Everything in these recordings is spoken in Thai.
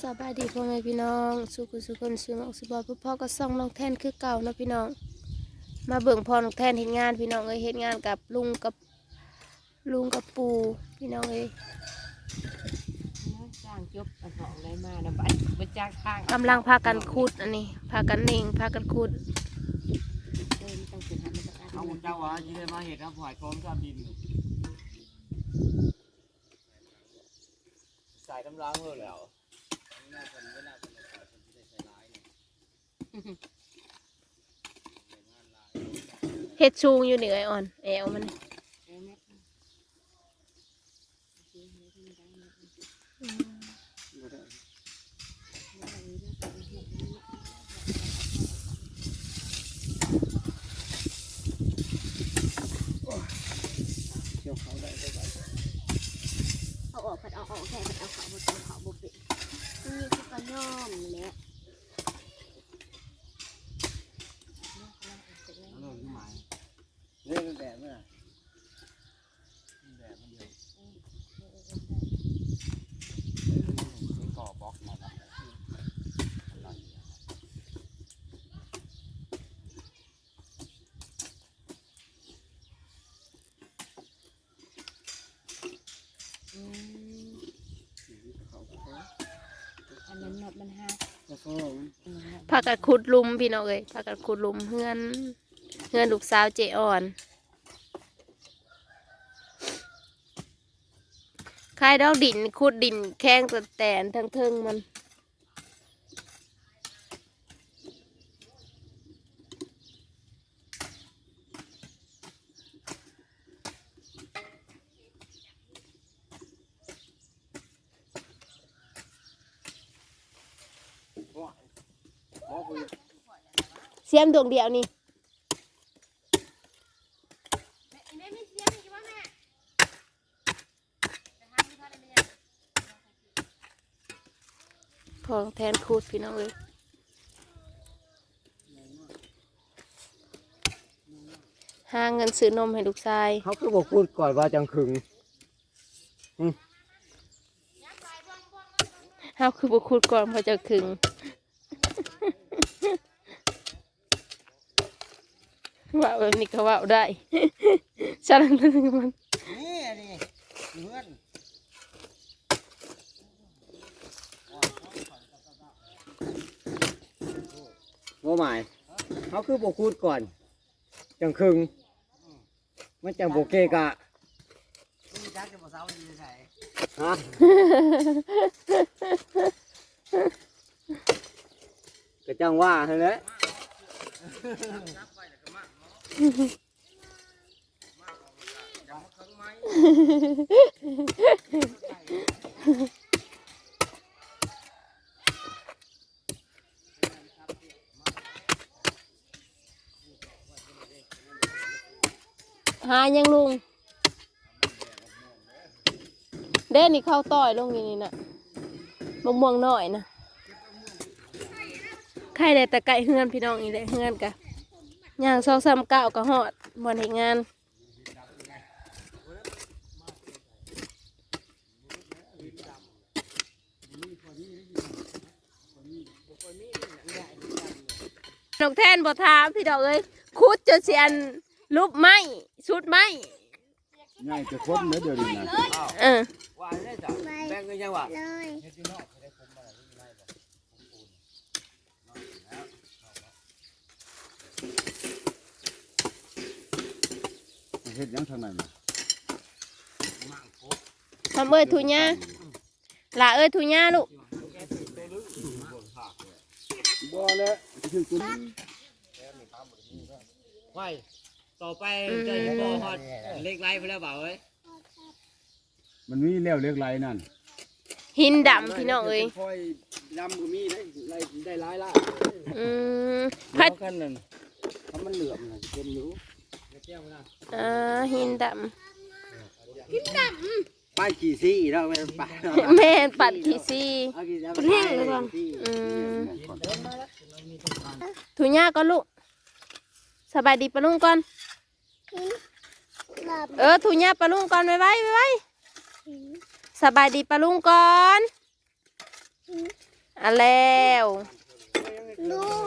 สบายดีพ่อแม่พี่น้องสุขุสุคนสุหมองสุบอยพ่อพ่อก็ส่องน้องแทนคือเก่าเนาะพี่น้อง มาเบิ่งพ่อน้องแทนเห็นงานพี่น้องเอ้ยเห็นงานกับลุงกับลุงกับปู่พี่น้องเอ้ยจ้างจบอันของได้มานะบัดบัดจ้างทางกำลังพากันขุดอันนี้พากันเน่งพากันขุดเดินต้องสิทำมันต้องเอาผมเจ้าว่ายี่ได้มาเห็ดครับหอยพร้อมกับดินใส่กำลังเลยแล้ว เฮ็ดชูงอยู่นี่ไออ่อน แอวมันเอาออกผัดเอาออกแค่ผัดเอาเขาบดเอาเขาบดเป็นนี่คือก็ย่อมแหละ เริ่มที่หมายเรื่องแดดเมื่อแดดมันเดียวก่อบล็อกมาครับ อืม อันนั้นนดมันหักแล้วก็พากันขุดหลุมพี่น้องเอ้ยพากันขุดหลุมเฮือนเฮือนลูกสาวเจอ่อนคายดอกดินขุดดินแข้งแต่แตนทั้งเทิงมัน บอกคุย เสียมดวงเดียวนี่พอแทนคูดพี่น้องเลยหาเงินซื้อนมให้ลูกชาย เขาคือบอกพูดก่อนว่าจังขึงเฮาคือบุคูดก่อนพอจะคึง ว่าแบบนี้ก็ว่าได้ฉันนึกมันนี่นี่เพื่อนว่าหมายเขาคือบอกพูดก่อน จังขึงมันจังโบเกกะฮะก็จังว่าเท่านั้น หายังลุง เด้นี่เข้าต่อยลงนี่นี่นะมะม่วงหน่อยนะ ใครได้แต่ไก่เฮือนพี่น้องอีเลยเฮือนกะ ย่างซอกซ้ำเก้าวกะหอดบนเหตุงานน้องแทนบ่ถามพี่ดอกเอ้ยคุดจะเสียนรูปไม้ชุดไม้ง่ายจะคนเนื้อเดียวดีนะเออว่าได้จ้ะแบ่งกันยังวะเฮ็ดหยังทางนั้นน่ะทำเอ้ยทุญ่าหล่าเอ้ยทุญ่าลูกบ่แล้วคือคุณไว้ต่อไปจะเห็นบ่ฮอดเล็กไรไปแล้วเปล่าเอ้ยมันมีแล้วเรียกไรนั่นหินดำพี่น้องเอ้ยคอยดำก็มีได้ได้ได้หลายล่ะอืมพัพัดดกันนั่นถ้ามันเหลือมน่ะเต็มอยู่ อ่าหินดป้ายขี่ซี่แล้วไม่ป้ายำแม่นปัดขี้ซีเอากี่จะเรียกเลยก่อน อืมทุญ่าก็ลูกสบายดีปะลุงก่อน เออทุญ่าปะลุงก่อนไว้ไว้ไว้ไว้สบายดีปะลุงก่อนอะแล้วลุง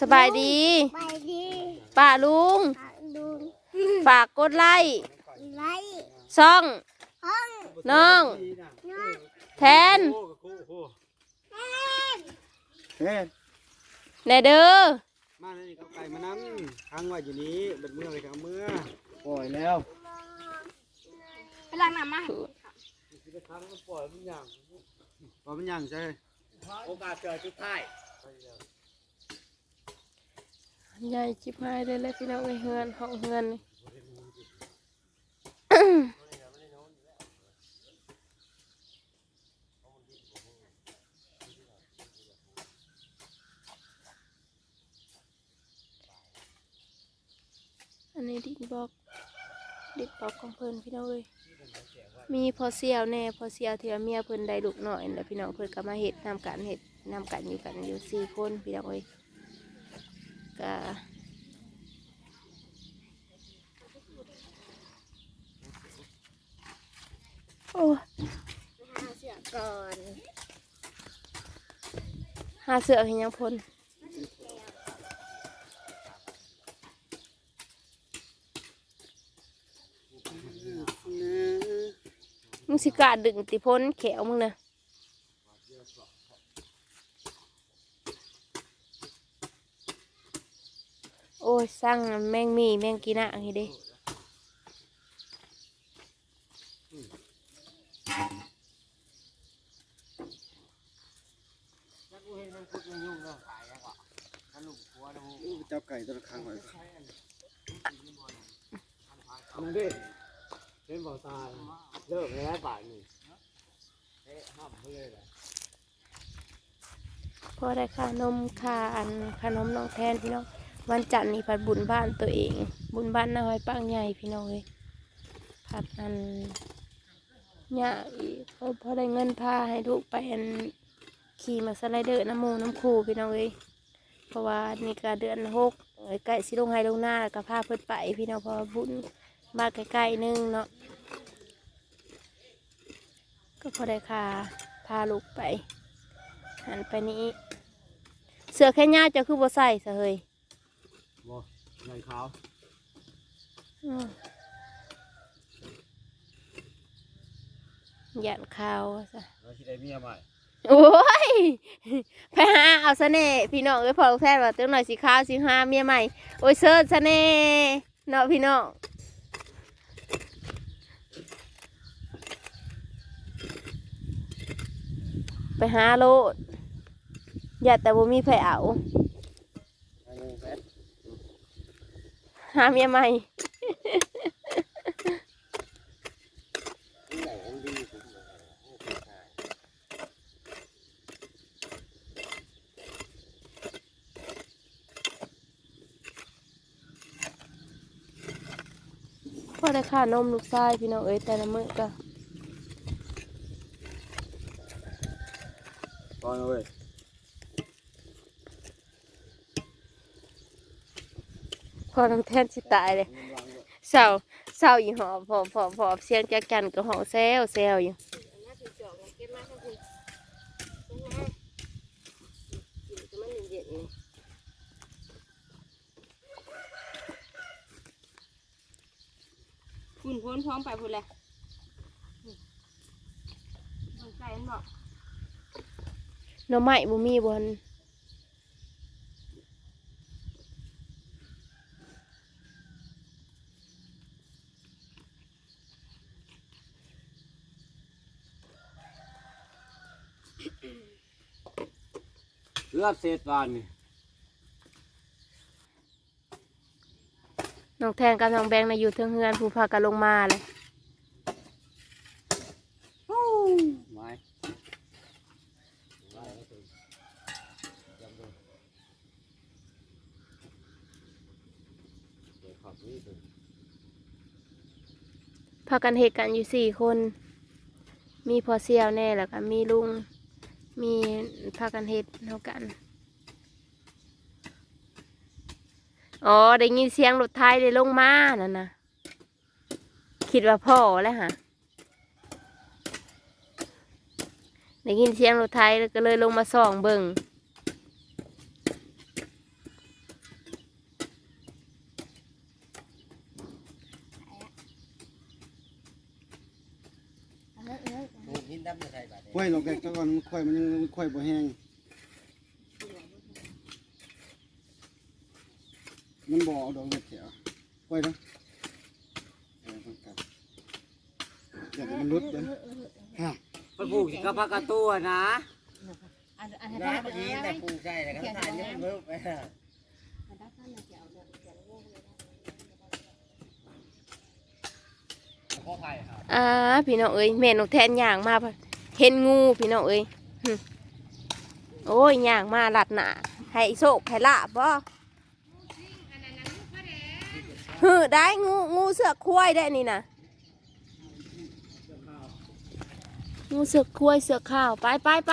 สบายดี ไปดีป้าลุงอะลุง ฝากกดไลค์ไล่ซ่อง ห้องน้องน้องแทนเฮ้ยแน่เด้อมาเลยนี่กับไก่มานั้นค้างไว้อยู่นี้เบัดเมื่อไปกับเมื่อปล่อยแล้วไปล้างน้ำมาพอมันย่างใช่โอกาสเจอจุดท้ายใหญ่จิบหายเลยเลยพี่น้องเอ้ยเฮือนห้องเฮือนนี่ อั นนี้ดินบอกดินบอกของเพิ่นพี่น้องเอ้ยมีพอเสียวแน่พอเสียวที่ว่าเมียเพิ่นได้ลูกหน่อยแล้วพี่น้องเพิ่นก็มาเฮ็ดนำกันเฮ็ดนำกันอยู่กันอยู่สี่คนพี่น้องเอ้ยก็โอ้ยหาเสือก่อนหาเสือเห็นยังพล มึงสิกาดึงติพ้นแขวมึงนะโอ้ยสร้างแมงมีแมงกีน่าอย่างนี้ด้จับไก่ตัวละครั้งไว้นั่นดิเห็นบ่อตาย เลิกแล้วป่านนี้เอ๊ะห้ามเพื่อนเลยพอได้ค่านมค่าอันขนมน้องแทนพี่น้องวันจันทร์นี่ผัดบุญบ้านตัวเอง บุญบ้านน้าหอยปังใหญ่พี่น้องเลยผัดอันเนี่ยอีกพอพอได้เงินพาให้ลูกไปอันขี่มาสไลเดอร์น้ำมูน้ำคูพี่น้องเลยเพราะว่านี่ก็เดือนหกใกล้สิลงไฮลงหน้าก็พาเพิ่นไปพี่น้องพอบุญมาใกล้ๆนึงเนาะ ก็พอได้ค่าพาลูกไปหันไปนี้ เสือแค่ย่าวจะคือบ่ใส่ซะเฮ้ยบ่ไก่ขาวอืมหยันข้าวซะเราสิได้เมียใหม่โอ้ยไปหาเอาซะแน่พี่น้องเอ้ยพอลูกแทนว่าเตั้งหน่อยสิข้าวสิหาเมียใหม่ โอ้ยเซิร์ชซะแน่เนาะพี่น้อง ไปหาโลดอย่าแต่บ่มีไผเอาหาเมียใหม่ไหนอันดีสุดพอได้ค่านมลูกชายพี่น้องเอ้ยแต่ละมื้อก็ ตอนเว้ยพอน้องแทนสิตายเลยเศร้าเศร้าอีหอพอพอพอเสียงจักจันก็ห้องแซวแซวอยู่คุณพ้นพร้อมไปพูดเลยไก่มันบอก ห น่อไม้บ่มีบนเลือบเศษบานนี่น้องแทนกับน้องแบงค์น่ะอยู่เทิงเฮือนผู้พากันลงมาเลยากันเหตุกันอยู่สี่คน มีพอเสียวแน่แล้วก็มีลุง มีพากันเหตุเท่ากัน อ๋อได้ยินเสียงรถไทยได้ลงมานั่นนะคิดว่าพ่อแล้วฮะได้ยินเสียงรถไทยแล้วก็เลยลงมาส่องเบิ่ง เออเออ ปูหินดำจะใส่บาด ค่อยลงแกก่อนค่อยมันยังมันค่อยบ่แห้งมันบ่เอาดอกเห็ดแถวค่อยเนาะเออต้องกลับอย่าให้มันหลุดเด้อฮะไปปลูกสิกับผักกระตัวนะอันอันน้าไปยินแต่ปลูกใส่แล้วก็ทานนี่มันเบิ่งไปอ่าพี่น้องเอ้ยแม่นกแทนย่างมาพะ เห็นงูพี่น้องเอ้ยโอ้ยย่างมาลัดหนาให้โศกให้ลาบบ่ฮึได้งูงูเสือกควายได้นี่นะงูเสือกควายเสือกข้าวไปไปไป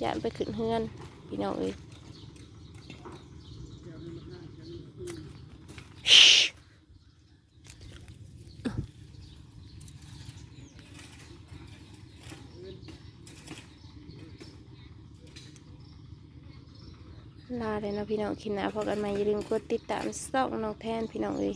อย่าไปขึ้นเฮือนพี่น้องเอ้ย เลยนะพี่น้องคิดนะพอกันใหมาอย่าลืมกดติดตามส่องน้องแทนพี่น้องเอ้ย